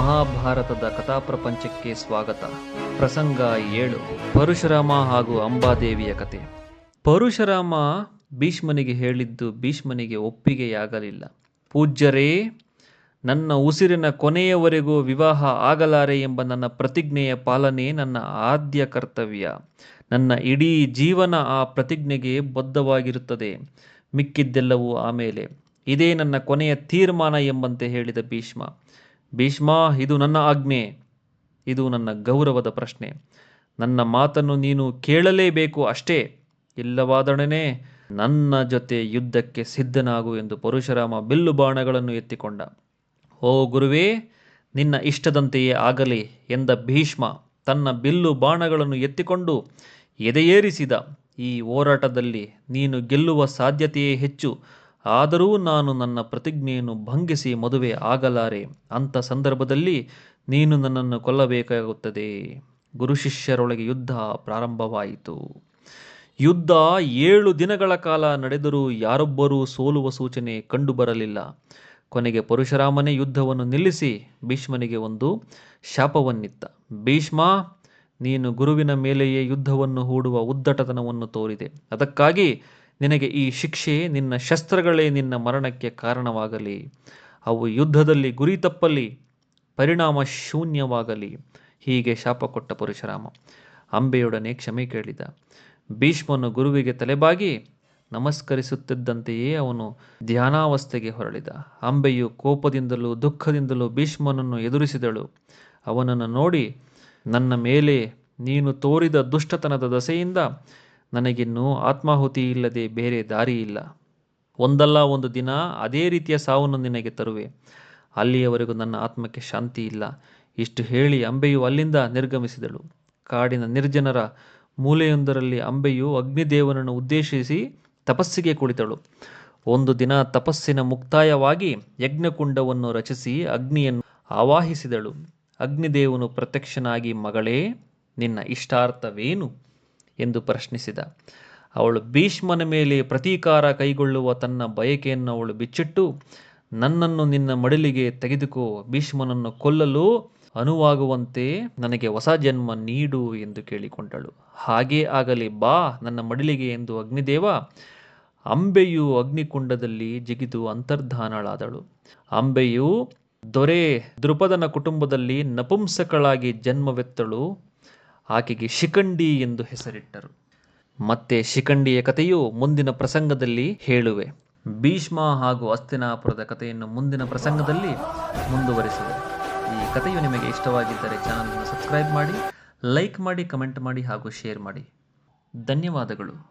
ಮಹಾಭಾರತದ ಕಥಾಪ್ರಪಂಚಕ್ಕೆ ಸ್ವಾಗತ. ಪ್ರಸಂಗ ಏಳು. ಪರಶುರಾಮ ಹಾಗೂ ಅಂಬಾದೇವಿಯ ಕತೆ. ಪರಶುರಾಮ ಭೀಷ್ಮನಿಗೆ ಹೇಳಿದ್ದು ಭೀಷ್ಮನಿಗೆ ಒಪ್ಪಿಗೆಯಾಗಲಿಲ್ಲ. ಪೂಜ್ಯರೇ, ನನ್ನ ಉಸಿರಿನ ಕೊನೆಯವರೆಗೂ ವಿವಾಹ ಆಗಲಾರೆ ಎಂಬ ನನ್ನ ಪ್ರತಿಜ್ಞೆಯ ಪಾಲನೆ ನನ್ನ ಆದ್ಯ ಕರ್ತವ್ಯ. ನನ್ನ ಇಡೀ ಜೀವನ ಆ ಪ್ರತಿಜ್ಞೆಗೆ ಬದ್ಧವಾಗಿರುತ್ತದೆ. ಮಿಕ್ಕಿದ್ದೆಲ್ಲವೂ ಆಮೇಲೆ. ಇದೇ ನನ್ನ ಕೊನೆಯ ತೀರ್ಮಾನ ಎಂಬಂತೆ ಹೇಳಿದ ಭೀಷ್ಮ. ಭೀಷ್ಮ, ಇದು ನನ್ನ ಆಜ್ಞೆ. ಇದು ನನ್ನ ಗೌರವದ ಪ್ರಶ್ನೆ. ನನ್ನ ಮಾತನ್ನು ನೀನು ಕೇಳಲೇಬೇಕು ಅಷ್ಟೇ. ಇಲ್ಲವಾದೊಡನೆ ನನ್ನ ಜೊತೆ ಯುದ್ಧಕ್ಕೆ ಸಿದ್ಧನಾಗು ಎಂದು ಪರಶುರಾಮ ಬಿಲ್ಲು ಬಾಣಗಳನ್ನು ಎತ್ತಿಕೊಂಡ. ಓ ಗುರುವೇ, ನಿನ್ನ ಇಷ್ಟದಂತೆಯೇ ಆಗಲಿ ಎಂದ ಭೀಷ್ಮ ತನ್ನ ಬಿಲ್ಲು ಬಾಣಗಳನ್ನು ಎತ್ತಿಕೊಂಡು ಎದೆಯೇರಿಸಿದ. ಈ ಹೋರಾಟದಲ್ಲಿ ನೀನು ಗೆಲ್ಲುವ ಸಾಧ್ಯತೆಯೇ ಹೆಚ್ಚು. ಆದರೂ ನಾನು ನನ್ನ ಪ್ರತಿಜ್ಞೆಯನ್ನು ಭಂಗಿಸಿ ಮದುವೆ ಆಗಲಾರೆ. ಅಂಥ ಸಂದರ್ಭದಲ್ಲಿ ನೀನು ನನ್ನನ್ನು ಕೊಲ್ಲಬೇಕಾಗುತ್ತದೆ. ಗುರು ಶಿಷ್ಯರೊಳಗೆ ಯುದ್ಧ ಪ್ರಾರಂಭವಾಯಿತು. ಯುದ್ಧ ಏಳು ದಿನಗಳ ಕಾಲ ನಡೆದರೂ ಯಾರೊಬ್ಬರೂ ಸೋಲುವ ಸೂಚನೆ ಕಂಡುಬರಲಿಲ್ಲ. ಕೊನೆಗೆ ಪರಶುರಾಮನೇ ಯುದ್ಧವನ್ನು ನಿಲ್ಲಿಸಿ ಭೀಷ್ಮನಿಗೆ ಒಂದು ಶಾಪವನ್ನಿತ್ತ. ಭೀಷ್ಮ, ನೀನು ಗುರುವಿನ ಮೇಲೆಯೇ ಯುದ್ಧವನ್ನು ಹೂಡುವ ಉದ್ದಟತನವನ್ನು ತೋರಿದೆ. ಅದಕ್ಕಾಗಿ ನಿನಗೆ ಈ ಶಿಕ್ಷೆ ನಿನ್ನ ಶಸ್ತ್ರಗಳೇ ನಿನ್ನ ಮರಣಕ್ಕೆ ಕಾರಣವಾಗಲಿ. ಅವು ಯುದ್ಧದಲ್ಲಿ ಗುರಿ ತಪ್ಪಲಿ, ಪರಿಣಾಮ ಶೂನ್ಯವಾಗಲಿ. ಹೀಗೆ ಶಾಪ ಕೊಟ್ಟ ಪರಶುರಾಮ. ಅಂಬೆಯೊಡನೆ ಕ್ಷಮೆ ಕೇಳಿದ. ಭೀಷ್ಮನು ಗುರುವಿಗೆ ತಲೆಬಾಗಿ ನಮಸ್ಕರಿಸುತ್ತಿದ್ದಂತೆಯೇ ಅವನು ಧ್ಯಾನಾವಸ್ಥೆಗೆ ಹೊರಳಿದ. ಅಂಬೆಯು ಕೋಪದಿಂದಲೂ ದುಃಖದಿಂದಲೂ ಭೀಷ್ಮನನ್ನು ಎದುರಿಸಿದಳು. ಅವನನ್ನು ನೋಡಿ, ನನ್ನ ಮೇಲೆ ನೀನು ತೋರಿದ ದುಷ್ಟತನದ ದಸೆಯಿಂದ ನನಗಿನ್ನೂ ಆತ್ಮಾಹುತಿ ಇಲ್ಲದೆ ಬೇರೆ ದಾರಿ ಇಲ್ಲ. ಒಂದಲ್ಲ ಒಂದು ದಿನ ಅದೇ ರೀತಿಯ ಸಾವನ್ನು ನಿನಗೆ ತರುವೆ. ಅಲ್ಲಿಯವರೆಗೂ ನನ್ನ ಆತ್ಮಕ್ಕೆ ಶಾಂತಿ ಇಲ್ಲ. ಇಷ್ಟು ಹೇಳಿ ಅಂಬೆಯು ಅಲ್ಲಿಂದ ನಿರ್ಗಮಿಸಿದಳು. ಕಾಡಿನ ನಿರ್ಜನರ ಮೂಲೆಯೊಂದರಲ್ಲಿ ಅಂಬೆಯು ಅಗ್ನಿದೇವನನ್ನು ಉದ್ದೇಶಿಸಿ ತಪಸ್ಸಿಗೆ ಕುಳಿತಳು. ಒಂದು ದಿನ ತಪಸ್ಸಿನ ಮುಕ್ತಾಯವಾಗಿ ಯಜ್ಞಕುಂಡವನ್ನು ರಚಿಸಿ ಅಗ್ನಿಯನ್ನು ಆವಾಹಿಸಿದಳು. ಅಗ್ನಿದೇವನು ಪ್ರತ್ಯಕ್ಷನಾಗಿ, ಮಗಳೇ, ನಿನ್ನ ಇಷ್ಟಾರ್ಥವೇನು? ಎಂದು ಪ್ರಶ್ನಿಸಿದ. ಅವಳು ಭೀಷ್ಮನ ಮೇಲೆ ಪ್ರತೀಕಾರ ಕೈಗೊಳ್ಳುವ ತನ್ನ ಬಯಕೆಯನ್ನು ಅವಳು ಬಿಚ್ಚಿಟ್ಟು, ನನ್ನನ್ನು ನಿನ್ನ ಮಡಿಲಿಗೆ ತೆಗೆದುಕೋ, ಭೀಷ್ಮನನ್ನು ಕೊಲ್ಲಲು ಅನುವಾಗುವಂತೆ ನನಗೆ ಹೊಸ ಜನ್ಮ ನೀಡು ಎಂದು ಕೇಳಿಕೊಂಡಳು. ಹಾಗೇ ಆಗಲಿ ಬಾ, ನನ್ನ ಮಡಿಲಿಗೆ ಎಂದು ಅಗ್ನಿದೇವ ಅಂಬೆಯು ಅಗ್ನಿಕುಂಡದಲ್ಲಿ ಜಿಗಿದು ಅಂತರ್ಧಾನಳಾದಳು. ಅಂಬೆಯು ದೊರೆ ದೃಪದನ ಕುಟುಂಬದಲ್ಲಿ ನಪುಂಸಕಳಾಗಿ ಜನ್ಮವೆತ್ತಳು. ಆಕೆಗೆ ಶಿಖಂಡಿ ಎಂದು ಹೆಸರಿಟ್ಟರು. ಮತ್ತೆ ಶಿಖಂಡಿಯ ಕಥೆಯು ಮುಂದಿನ ಪ್ರಸಂಗದಲ್ಲಿ ಹೇಳುವೆ. ಭೀಷ್ಮ ಹಾಗೂ ಅಸ್ತಿನಾಪುರದ ಕಥೆಯನ್ನು ಮುಂದಿನ ಪ್ರಸಂಗದಲ್ಲಿ ಮುಂದುವರಿಸುವೆ. ಈ ಕಥೆಯು ನಿಮಗೆ ಇಷ್ಟವಾಗಿದ್ದರೆ ಚಾನಲನ್ನು ಸಬ್ಸ್ಕ್ರೈಬ್ ಮಾಡಿ, ಲೈಕ್ ಮಾಡಿ, ಕಮೆಂಟ್ ಮಾಡಿ ಹಾಗೂ ಶೇರ್ ಮಾಡಿ. ಧನ್ಯವಾದಗಳು.